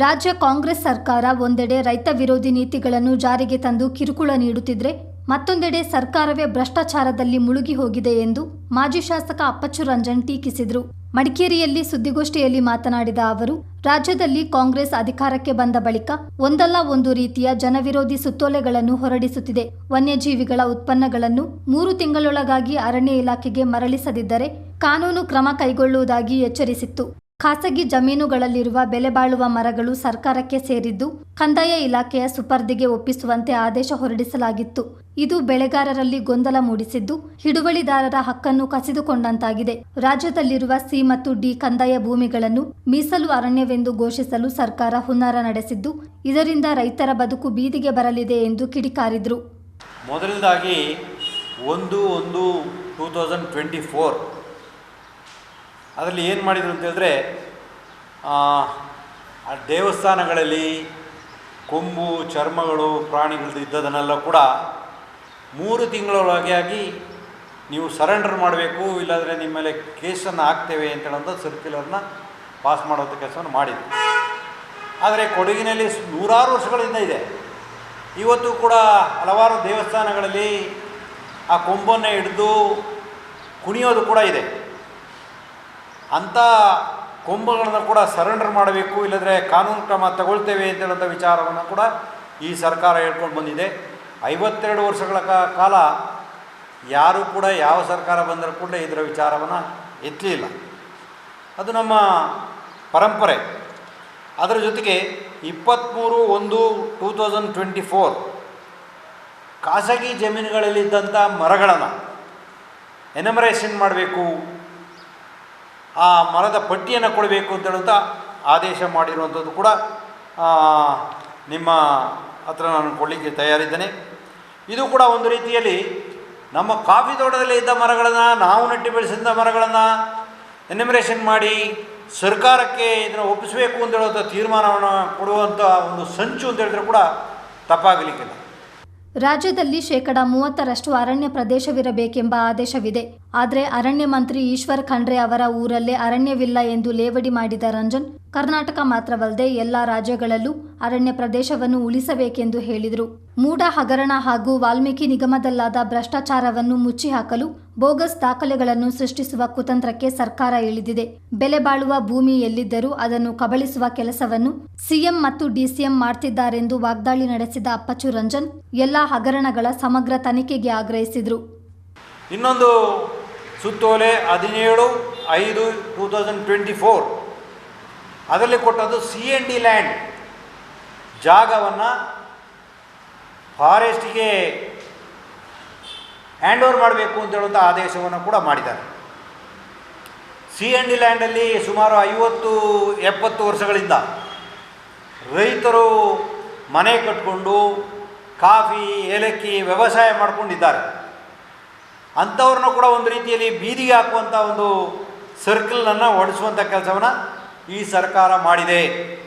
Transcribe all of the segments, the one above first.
ರಾಜ್ಯ ಕಾಂಗ್ರೆಸ್ ಸರ್ಕಾರ ಒಂದೆಡೆ ರೈತ ವಿರೋಧಿ ನೀತಿಗಳನ್ನು ಜಾರಿಗೆ ತಂದು ಕಿರುಕುಳ ನೀಡುತ್ತಿದ್ರೆ ಮತ್ತೊಂದೆಡೆ ಸರ್ಕಾರವೇ ಭ್ರಷ್ಟಾಚಾರದಲ್ಲಿ ಮುಳುಗಿ ಹೋಗಿದೆ ಎಂದು ಮಾಜಿ ಶಾಸಕ ಅಪ್ಪಚ್ಚು ರಂಜನ್ ಟೀಕಿಸಿದರು. ಮಡಿಕೇರಿಯಲ್ಲಿ ಸುದ್ದಿಗೋಷ್ಠಿಯಲ್ಲಿ ಮಾತನಾಡಿದ ಅವರು, ರಾಜ್ಯದಲ್ಲಿ ಕಾಂಗ್ರೆಸ್ ಅಧಿಕಾರಕ್ಕೆ ಬಂದ ಬಳಿಕ ಒಂದಲ್ಲ ಒಂದು ರೀತಿಯ ಜನವಿರೋಧಿ ಸುತ್ತೋಲೆಗಳನ್ನು ಹೊರಡಿಸುತ್ತಿದೆ. ವನ್ಯಜೀವಿಗಳ ಉತ್ಪನ್ನಗಳನ್ನು ಮೂರು ತಿಂಗಳೊಳಗಾಗಿ ಅರಣ್ಯ ಇಲಾಖೆಗೆ ಮರಳಿಸದಿದ್ದರೆ ಕಾನೂನು ಕ್ರಮ ಕೈಗೊಳ್ಳುವುದಾಗಿ ಎಚ್ಚರಿಸಿತ್ತು. ಖಾಸಗಿ ಜಮೀನುಗಳಲ್ಲಿರುವ ಬೆಲೆಬಾಳುವ ಮರಗಳು ಸರ್ಕಾರಕ್ಕೆ ಸೇರಿದ್ದು ಕಂದಾಯ ಇಲಾಖೆಯ ಸುಪರ್ದಿಗೆ ಒಪ್ಪಿಸುವಂತೆ ಆದೇಶ ಹೊರಡಿಸಲಾಗಿತ್ತು. ಇದು ಬೆಳೆಗಾರರಲ್ಲಿ ಗೊಂದಲ ಮೂಡಿಸಿದ್ದು ಹಿಡುವಳಿದಾರರ ಹಕ್ಕನ್ನು ಕಸಿದುಕೊಂಡಂತಾಗಿದೆ. ರಾಜ್ಯದಲ್ಲಿರುವ ಸಿ ಮತ್ತು ಡಿ ಕಂದಾಯ ಭೂಮಿಗಳನ್ನು ಮೀಸಲು ಅರಣ್ಯವೆಂದು ಘೋಷಿಸಲು ಸರ್ಕಾರ ಹುನ್ನಾರ ನಡೆಸಿದ್ದು ಇದರಿಂದ ರೈತರ ಬದುಕು ಬೀದಿಗೆ ಬರಲಿದೆ ಎಂದು ಕಿಡಿಕಾರಿದ್ರು. ಮೊದಲನೇದಾಗಿ ಒಂದು ಒಂದು ಟೂ ತೌಸಂಡ್ ಟ್ವೆಂಟಿ ಫೋರ್ ಅದರಲ್ಲಿ ಏನು ಮಾಡಿದರು ಅಂತ ಹೇಳಿದ್ರೆ, ಆ ದೇವಸ್ಥಾನಗಳಲ್ಲಿ ಕೊಂಬು, ಚರ್ಮಗಳು, ಪ್ರಾಣಿಗಳದ್ದು ಇದ್ದದನ್ನೆಲ್ಲ ಕೂಡ ಮೂರು ತಿಂಗಳೊಳಗೆ ಆಗಿ ನೀವು ಸರೆಂಡರ್ ಮಾಡಬೇಕು, ಇಲ್ಲಾಂದರೆ ನಿಮ್ಮ ಮೇಲೆ ಕೇಸನ್ನು ಹಾಕ್ತೇವೆ ಅಂತ ಹೇಳುವಂಥ ಸರ್ಕ್ಯುಲರ್ನ ಪಾಸ್ ಮಾಡುವಂಥ ಕೆಲಸವನ್ನು ಮಾಡಿದ್ರು. ಆದರೆ ಕೊಡಗಿನಲ್ಲಿ ನೂರಾರು ವರ್ಷಗಳಿಂದ ಇದೆ. ಇವತ್ತು ಕೂಡ ಹಲವಾರು ದೇವಸ್ಥಾನಗಳಲ್ಲಿ ಆ ಕೊಂಬನ್ನು ಹಿಡಿದು ಕುಣಿಯೋದು ಕೂಡ ಇದೆ. ಅಂಥ ಕೊಂಬುಗಳನ್ನು ಕೂಡ ಸರೆಂಡರ್ ಮಾಡಬೇಕು, ಇಲ್ಲದ್ರೆ ಕಾನೂನು ಕ್ರಮ ತಗೊಳ್ತೇವೆ ಅಂತ ಹೇಳುವಂಥ ವಿಚಾರವನ್ನು ಕೂಡ ಈ ಸರ್ಕಾರ ಹೇಳ್ಕೊಂಡು ಬಂದಿದೆ. ಐವತ್ತೆರಡು ವರ್ಷಗಳ ಕಾಲ ಯಾರೂ ಕೂಡ ಯಾವ ಸರ್ಕಾರ ಬಂದರೂ ಕೂಡ ಇದರ ವಿಚಾರವನ್ನು ಎತ್ತಲಿಲ್ಲ. ಅದು ನಮ್ಮ ಪರಂಪರೆ. ಅದರ ಜೊತೆಗೆ ಇಪ್ಪತ್ತ್ಮೂರು ಒಂದು ಟೂ ತೌಸಂಡ್ ಟ್ವೆಂಟಿ ಫೋರ್ ಖಾಸಗಿ ಜಮೀನುಗಳಲ್ಲಿದ್ದಂಥ ಮರಗಳನ್ನು ಎನಮರೇಷನ್ ಮಾಡಬೇಕು. ಆ ಮರದ ಪಟ್ಟಿಯನ್ನು ಕೊಡಬೇಕು ಅಂತ ಹೇಳುತ್ತಾ ಆದೇಶ ಮಾಡಿರುವಂಥದ್ದು ಕೂಡ ನಿಮ್ಮ ಹತ್ರ ನಾನು ಕೊಡಲಿಕ್ಕೆ ತಯಾರಿದ್ದೇನೆ. ಇದು ಕೂಡ ಒಂದು ರೀತಿಯಲ್ಲಿ ನಮ್ಮ ಕಾಫಿ ತೋಟದಲ್ಲಿ ಇದ್ದ ಮರಗಳನ್ನು, ನಾವು ನೆಟ್ಟು ಬೆಳೆಸಿದ ಮರಗಳನ್ನು ಎನ್ಯುಮರೇಷನ್ ಮಾಡಿ ಸರ್ಕಾರಕ್ಕೆ ಇದನ್ನು ಒಪ್ಪಿಸಬೇಕು ಅಂತ ಹೇಳುವಂಥ ತೀರ್ಮಾನವನ್ನು ಕೊಡುವಂಥ ಒಂದು ಸಂಚು ಅಂತ ಹೇಳಿದ್ರೆ ಕೂಡ ತಪ್ಪಾಗಲಿಕ್ಕಿಲ್ಲ. ರಾಜ್ಯದಲ್ಲಿ ಶೇಕಡ ಮೂವತ್ತರಷ್ಟು ಅರಣ್ಯ ಪ್ರದೇಶವಿರಬೇಕೆಂಬ ಆದೇಶವಿದೆ. ಆದರೆ ಅರಣ್ಯ ಮಂತ್ರಿ ಈಶ್ವರ್ ಖಂಡ್ರೆ ಅವರ ಊರಲ್ಲೇ ಅರಣ್ಯವಿಲ್ಲ ಎಂದು ಲೇವಡಿ ಮಾಡಿದ ರಂಜನ್, ಕರ್ನಾಟಕ ಮಾತ್ರವಲ್ಲದೆ ಎಲ್ಲ ರಾಜ್ಯಗಳಲ್ಲೂ ಅರಣ್ಯ ಪ್ರದೇಶವನ್ನು ಉಳಿಸಬೇಕೆಂದು ಹೇಳಿದರು. ಮೂಡ ಹಗರಣ ಹಾಗೂ ವಾಲ್ಮೀಕಿ ನಿಗಮದಲ್ಲಾದ ಭ್ರಷ್ಟಾಚಾರವನ್ನು ಮುಚ್ಚಿಹಾಕಲು ಬೋಗಸ್ ದಾಖಲೆಗಳನ್ನು ಸೃಷ್ಟಿಸುವ ಕುತಂತ್ರಕ್ಕೆ ಸರ್ಕಾರ ಇಳಿದಿದೆ. ಬೆಲೆ ಬಾಳುವ ಭೂಮಿ ಎಲ್ಲಿದ್ದರೂ ಅದನ್ನು ಕಬಳಿಸುವ ಕೆಲಸವನ್ನು ಸಿಎಂ ಮತ್ತು ಡಿಸಿಎಂ ಮಾಡ್ತಿದ್ದಾರೆಂದು ವಾಗ್ದಾಳಿ ನಡೆಸಿದ ಅಪ್ಪಚ್ಚು ರಂಜನ್, ಎಲ್ಲ ಹಗರಣಗಳ ಸಮಗ್ರ ತನಿಖೆಗೆ ಆಗ್ರಹಿಸಿದರು. ಇನ್ನೊಂದು ಸುತ್ತೋಲೆ ಹದಿನೇಳು, ಐದು ಟೂ ತೌಸಂಡ್ ಟ್ವೆಂಟಿ ಫೋರ್ ಅದರಲ್ಲಿ ಕೊಟ್ಟದ್ದು ಸಿ ಎನ್ ಡಿ ಲ್ಯಾಂಡ್ ಜಾಗವನ್ನು ಫಾರೆಸ್ಟ್ಗೆ ಹ್ಯಾಂಡ್ ಓವರ್ ಮಾಡಬೇಕು ಅಂತ ಹೇಳುವಂಥ ಆದೇಶವನ್ನು ಕೂಡ ಮಾಡಿದ್ದಾರೆ. ಸಿ ಎನ್ ಡಿ ಲ್ಯಾಂಡಲ್ಲಿ ಸುಮಾರು ಐವತ್ತು, ಎಪ್ಪತ್ತು ವರ್ಷಗಳಿಂದ ರೈತರು ಮನೆ ಕಟ್ಕೊಂಡು ಕಾಫಿ, ಏಲಕ್ಕಿ ವ್ಯವಸಾಯ ಮಾಡ್ಕೊಂಡಿದ್ದಾರೆ. ಅಂಥವ್ರನ್ನ ಕೂಡ ಒಂದು ರೀತಿಯಲ್ಲಿ ಬೀದಿಗೆ ಹಾಕುವಂಥ ಒಂದು ಸರ್ಕಲನ್ನು ಹೊಡಿಸುವಂಥ ಕೆಲಸವನ್ನು ಈ ಸರ್ಕಾರ ಮಾಡಿದೆ.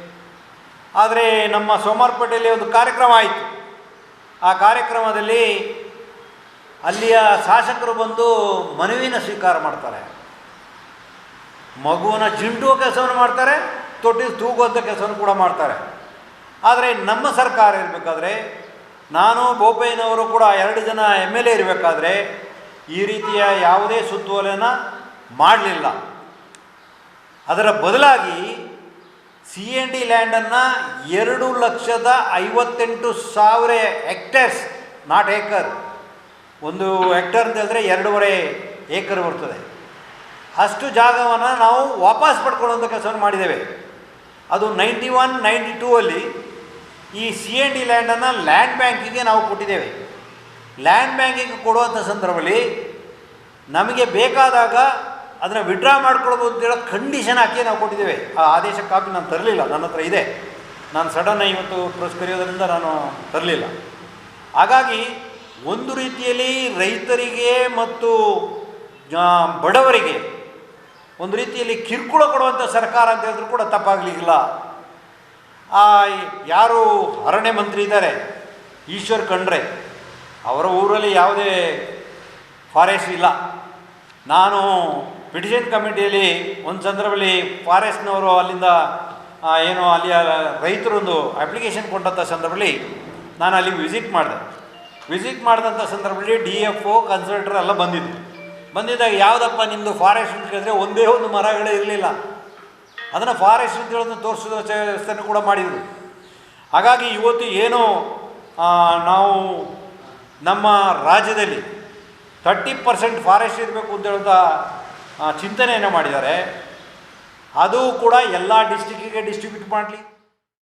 ಆದರೆ ನಮ್ಮ ಸೋಮಾರ್ಪೇಟೆಯಲ್ಲಿ ಒಂದು ಕಾರ್ಯಕ್ರಮ ಆಯಿತು. ಆ ಕಾರ್ಯಕ್ರಮದಲ್ಲಿ ಅಲ್ಲಿಯ ಶಾಸಕರು ಬಂದು ಮನವಿನ ಸ್ವೀಕಾರ ಮಾಡ್ತಾರೆ. ಮಗುವನ್ನು ಜಿಂಟುವ ಕೆಲಸವನ್ನು ಮಾಡ್ತಾರೆ ತೊಟ್ಟಿ ತೂಗುವಂಥ ಕೆಲಸವನ್ನು ಕೂಡ ಮಾಡ್ತಾರೆ. ಆದರೆ ನಮ್ಮ ಸರ್ಕಾರ ಇರಬೇಕಾದ್ರೆ, ನಾನು ಬೋಪಯ್ಯನವರು ಕೂಡ ಎರಡು ಜನ ಎಂ ಎಲ್ ಎ ಇರಬೇಕಾದ್ರೆ ಈ ರೀತಿಯ ಯಾವುದೇ ಸುತ್ತೋಲೆಯನ್ನು ಮಾಡಲಿಲ್ಲ. ಅದರ ಬದಲಾಗಿ ಸಿ ಎನ್ ಡಿ ಲ್ಯಾಂಡನ್ನು ಎರಡು ಲಕ್ಷದ ಐವತ್ತೆಂಟು ಸಾವಿರ ಹೆಕ್ಟೇರ್ಸ್ ನಾಟ್ ಏಕರ್ ಒಂದು ಹೆಕ್ಟರ್ ಅಂತ ಹೇಳಿದ್ರೆ ಎರಡೂವರೆ ಏಕರ್ ಬರ್ತದೆ. ಅಷ್ಟು ಜಾಗವನ್ನು ನಾವು ವಾಪಸ್ ಪಡ್ಕೊಳ್ಳುವಂಥ ಕೆಲಸವನ್ನು ಮಾಡಿದ್ದೇವೆ. ಅದು ನೈಂಟಿ ಒನ್ ನೈಂಟಿ ಟೂ ಅಲ್ಲಿ ಈ ಸಿ ಎನ್ ಡಿ ಲ್ಯಾಂಡನ್ನು ಲ್ಯಾಂಡ್ ಬ್ಯಾಂಕಿಗೆ ನಾವು ಕೊಟ್ಟಿದ್ದೇವೆ. ಲ್ಯಾಂಡ್ ಬ್ಯಾಂಕಿಂಗ್ ಕೊಡುವಂಥ ಸಂದರ್ಭದಲ್ಲಿ ನಮಗೆ ಬೇಕಾದಾಗ ಅದನ್ನು ವಿಡ್ರಾ ಮಾಡ್ಕೊಳ್ಬೋದು ಅಂತೇಳೋ ಕಂಡೀಷನ್ ಹಾಕಿ ನಾವು ಕೊಟ್ಟಿದ್ದೇವೆ. ಆ ಆದೇಶ ಕಾಪಿ ನಾನು ತರಲಿಲ್ಲ, ನನ್ನ ಹತ್ರ ಇದೆ. ನಾನು ಸಡನ್ ಇವತ್ತು ಪ್ರೆಸ್ ಕರೆಯೋದರಿಂದ ನಾನು ತರಲಿಲ್ಲ. ಹಾಗಾಗಿ ಒಂದು ರೀತಿಯಲ್ಲಿ ರೈತರಿಗೆ ಮತ್ತು ಬಡವರಿಗೆ ಒಂದು ರೀತಿಯಲ್ಲಿ ಕಿರುಕುಳ ಕೊಡುವಂಥ ಸರ್ಕಾರ ಅಂತ ಹೇಳಿದ್ರು ಕೂಡ ತಪ್ಪಾಗಲಿಕ್ಕಿಲ್ಲ. ಆ, ಯಾರು ಅರಣ್ಯ ಮಂತ್ರಿ ಇದ್ದಾರೆ, ಈಶ್ವರ್ ಖಂಡ್ರೆ ಅವರ ಊರಲ್ಲಿ ಯಾವುದೇ ಫಾರೆಸ್ಟ್ ಇಲ್ಲ. ನಾನು ಪಿಟಿಷನ್ ಕಮಿಟಿಯಲ್ಲಿ ಒಂದು ಸಂದರ್ಭದಲ್ಲಿ ಫಾರೆಸ್ಟ್ನವರು ಅಲ್ಲಿಂದ ಏನು ಅಲ್ಲಿಯ ರೈತರೊಂದು ಅಪ್ಲಿಕೇಶನ್ ಕೊಟ್ಟಂಥ ಸಂದರ್ಭದಲ್ಲಿ ನಾನು ಅಲ್ಲಿಗೆ ವಿಸಿಟ್ ಮಾಡಿದೆ. ವಿಸಿಟ್ ಮಾಡಿದಂಥ ಸಂದರ್ಭದಲ್ಲಿ ಡಿ ಎಫ್ ಒ ಕನ್ಸಲ್ಟರ್ ಎಲ್ಲ ಬಂದಿದ್ದು ಬಂದಿದ್ದಾಗ ಯಾವುದಪ್ಪ ನಿಮ್ಮದು ಫಾರೆಸ್ಟ್ ಅಂತ ಕೇಳಿದ್ರೆ ಒಂದೇ ಒಂದು ಮರಗಳೇ ಇರಲಿಲ್ಲ. ಅದನ್ನು ಫಾರೆಸ್ಟ್ ಅಂತ ಹೇಳೋದನ್ನು ತೋರಿಸೋ ವ್ಯವಸ್ಥೆಯನ್ನು ಕೂಡ ಮಾಡಿದರು. ಹಾಗಾಗಿ ಇವತ್ತು ಏನು ನಾವು ನಮ್ಮ ರಾಜ್ಯದಲ್ಲಿ ತರ್ಟಿ ಪರ್ಸೆಂಟ್ ಫಾರೆಸ್ಟ್ ಇರಬೇಕು ಅಂತ ಹೇಳುವಂಥ ಚಿಂತನೆಯನ್ನು ಮಾಡಿದ್ದಾರೆ. ಅದು ಕೂಡ ಎಲ್ಲ ಡಿಸ್ಟಿಕ್ಕಿಗೆ ಡಿಸ್ಟ್ರಿಬ್ಯೂಟ್ ಮಾಡಲಿ.